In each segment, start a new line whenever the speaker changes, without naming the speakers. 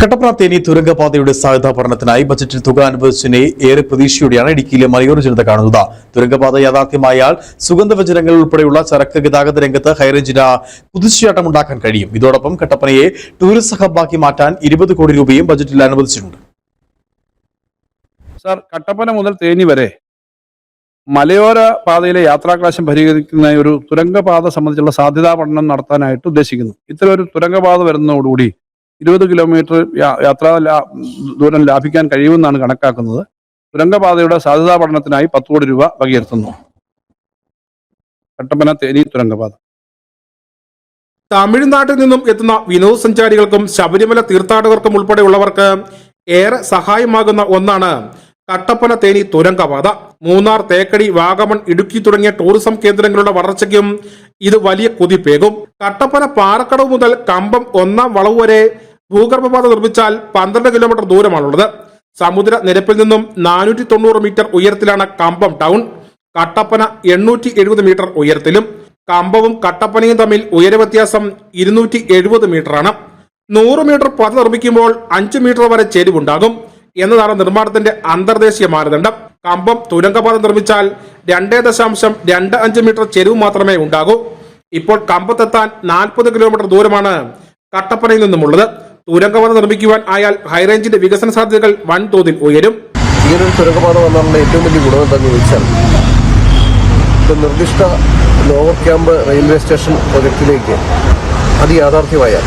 കട്ടപ്പന തേനി തുരങ്കപാതയുടെ സാധ്യതാ പഠനത്തിനായി ബജറ്റിൽ തുക അനുവദിച്ചതിനെ ഏറെ പ്രതീക്ഷയോടെയാണ് ഇടുക്കിയിലെ മലയോര ജനത കാണുന്നത്. തുരങ്കപാത യാഥാർത്ഥ്യമായാൽ സുഗന്ധവ്യജനങ്ങൾ ഉൾപ്പെടെയുള്ള ചരക്ക് ഗതാഗത രംഗത്ത് ഹൈറേഞ്ചിന് കുതിച്ചുചാട്ടം ഉണ്ടാക്കാൻ കഴിയും. ഇതോടൊപ്പം കട്ടപ്പനയെ ടൂറിസ്റ്റ് ഹബ്ബാക്കി മാറ്റാൻ ഇരുപത് കോടി രൂപയും ബജറ്റിൽ അനുവദിച്ചിട്ടുണ്ട്.
സാർ കട്ടപ്പന മുതൽ തേനി വരെ മലയോര പാതയിലെ യാത്രാക്ലാശം പരിഹരിക്കുന്ന ഒരു തുരങ്കപാത സംബന്ധിച്ചുള്ള സാധ്യതാ പഠനം നടത്താനായിട്ട് ഉദ്ദേശിക്കുന്നു. ഇത്തരം ഒരു തുരങ്കപാത വരുന്നതോടുകൂടി ഇരുപത് കിലോമീറ്റർ യാത്രാ ദൂരം ലാഭിക്കാൻ കഴിയുമെന്നാണ് കണക്കാക്കുന്നത്. തുരങ്കപാതയുടെ സാധ്യതാ പഠനത്തിനായി പത്ത് കോടി രൂപ വകയിരുത്തുന്നു. കട്ടപ്പന തേനി തുരങ്കപാത.
തമിഴ്നാട്ടിൽ നിന്നും എത്തുന്ന വിനോദസഞ്ചാരികൾക്കും ശബരിമല തീർത്ഥാടകർക്കും ഉൾപ്പെടെയുള്ളവർക്ക് ഏറെ സഹായമാകുന്ന ഒന്നാണ് കട്ടപ്പന തേനി തുരങ്കപാത. മൂന്നാർ തേക്കടി വാഗമൺ ഇടുക്കി തുടങ്ങിയ ടൂറിസം കേന്ദ്രങ്ങളുടെ വളർച്ചയ്ക്കും ഇത് വലിയ കുതിപ്പേകും. കട്ടപ്പന പാറക്കടവ് മുതൽ കമ്പം ഒന്നാം വളവ് വരെ ഭൂഗർഭപാത നിർമ്മിച്ചാൽ പന്ത്രണ്ട് കിലോമീറ്റർ ദൂരമാണുള്ളത്. സമുദ്ര നിരപ്പിൽ നിന്നും നാനൂറ്റി തൊണ്ണൂറ് മീറ്റർ ഉയരത്തിലാണ് കമ്പം ടൗൺ. കട്ടപ്പന എണ്ണൂറ്റി എഴുപത് മീറ്റർ ഉയരത്തിലും. കമ്പവും കട്ടപ്പനയും തമ്മിൽ ഉയരവ്യത്യാസം ഇരുന്നൂറ്റി എഴുപത് മീറ്ററാണ്. നൂറ് മീറ്റർ പാത നിർമ്മിക്കുമ്പോൾ അഞ്ച് മീറ്റർ വരെ ചെരിവുണ്ടാകും. എന്നതാണ് നിർമ്മാണത്തിന്റെ അന്തർദേശീയ മാനദണ്ഡം. കമ്പം തുരങ്കപാത നിർമ്മിച്ചാൽ രണ്ടേ ദശാംശം രണ്ട് അഞ്ച് മീറ്റർ ചെരിവ് മാത്രമേ ഉണ്ടാകൂ. ഇപ്പോൾ കമ്പത്തെത്താൻ നാൽപ്പത് കിലോമീറ്റർ ദൂരമാണ് കട്ടപ്പനയിൽ നിന്നുമുള്ളത്. തുരങ്കപാത നിർമ്മിക്കുവാൻ ആയാൽ ഹൈറേഞ്ചിന്റെ വികസന സാധ്യതകൾ വൻതോതിൽ ഉയരും.
ഈ ഇങ്ങനൊരു തുരങ്കപാത വന്നാലുള്ള ഏറ്റവും വലിയ ഗുണം എന്താണെന്ന് ചോദിച്ചാൽ ഒരു നിർദ്ദിഷ്ട ലോവർ ക്യാമ്പ് റെയിൽവേ സ്റ്റേഷൻ പ്രൊജക്റ്റിലേക്ക് അത് യാഥാർത്ഥ്യമായാൽ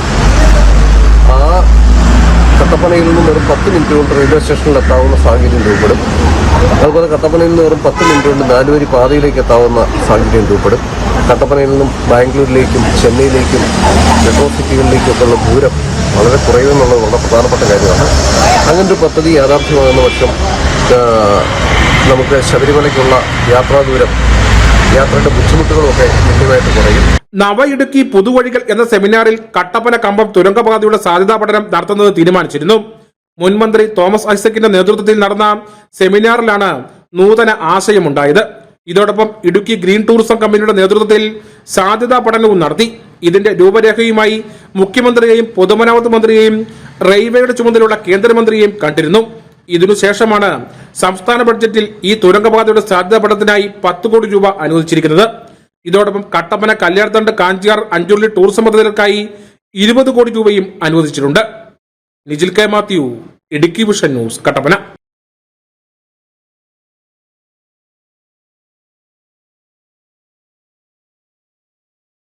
ആ കട്ടപ്പനയിൽ നിന്നും ഒരു പത്ത് മിനിറ്റ് കൊണ്ട് റെയിൽവേ സ്റ്റേഷനിൽ എത്താവുന്ന സാഹചര്യം രൂപപ്പെടും. അതുപോലെ കട്ടപ്പനയിൽ നിന്ന് വെറും പത്ത് മിനിറ്റ് കൊണ്ട് നാലുവരി പാതയിലേക്ക് എത്താവുന്ന സാഹചര്യം രൂപപ്പെടും. കട്ടപ്പനയിൽ നിന്നും ബാംഗ്ലൂരിലേക്കും ചെന്നൈയിലേക്കും മെട്രോ സിറ്റികളിലേക്കും ഒക്കെയുള്ള ദൂരം വളരെ കുറയുമെന്നുള്ളത് വളരെ പ്രധാനപ്പെട്ട കാര്യമാണ്. അങ്ങനെ ഒരു പദ്ധതി യാഥാർത്ഥ്യമാകുന്ന പക്ഷം നമുക്ക് ശബരിമലയ്ക്കുള്ള യാത്രാ ദൂരം യാത്രയുടെ ബുദ്ധിമുട്ടുകളൊക്കെ ഗണ്യമായിട്ട് കുറയും.
നവയിടുക്കി പുതുവഴികൾ എന്ന സെമിനാറിൽ കട്ടപ്പന കമ്പം തുരങ്കപാതയുടെ സാധ്യതാ പഠനം നടത്തുന്നത് തീരുമാനിച്ചിരുന്നു. മുൻ മന്ത്രി തോമസ് ഐസക്കിന്റെ നേതൃത്വത്തിൽ നടന്ന സെമിനാറിലാണ് നൂതന ആശയമുണ്ടായത്. ഇതോടൊപ്പം ഇടുക്കി ഗ്രീൻ ടൂറിസം കമ്പനിയുടെ നേതൃത്വത്തിൽ സാധ്യതാ പഠനവും നടത്തി. ഇതിന്റെ രൂപരേഖയുമായി മുഖ്യമന്ത്രിയെയും പൊതുമരാമത്ത് മന്ത്രിയെയും റെയിൽവേയുടെ ചുമതലയുള്ള കേന്ദ്രമന്ത്രിയെയും കണ്ടിരുന്നു. ഇതിനുശേഷമാണ് സംസ്ഥാന ബഡ്ജറ്റിൽ ഈ തുരങ്കപാതയുടെ സാധ്യതാ പഠനത്തിനായി പത്ത് കോടി രൂപ അനുവദിച്ചിരിക്കുന്നത്. ഇതോടൊപ്പം കട്ടപ്പന കല്യാണത്തണ്ട് കാഞ്ചിയാർ അഞ്ചുള്ളി ടൂറിസം പദ്ധതികൾക്കായി ഇരുപത് കോടി രൂപയും അനുവദിച്ചിട്ടുണ്ട്. Nijil K Mathew Idukki vision news Kattappana.